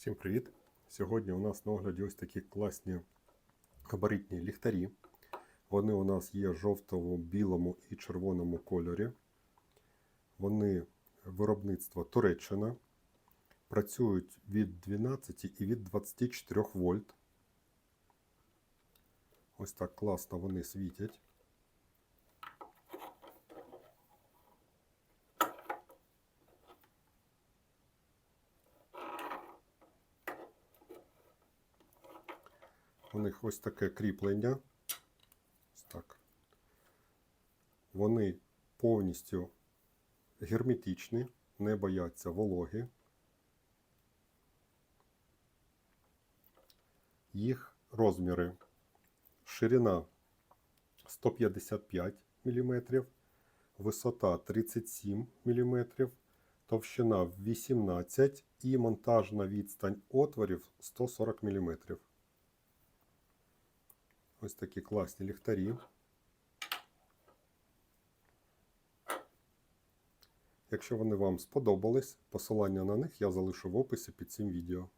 Всім привіт! Сьогодні у нас на огляді ось такі класні габаритні ліхтарі. Вони у нас є в жовтому, білому і червоному кольорі. Вони виробництва Туреччина. Працюють від 12 і від 24 вольт. Ось так класно вони світять. У них ось таке кріплення. Так. Вони повністю герметичні, не бояться вологи. Їх розміри ширина 155 мм, висота 37 мм, товщина 18 і монтажна відстань отворів 140 мм. Ось такі класні ліхтарі. Якщо вони вам сподобались, посилання на них я залишу в описі під цим відео.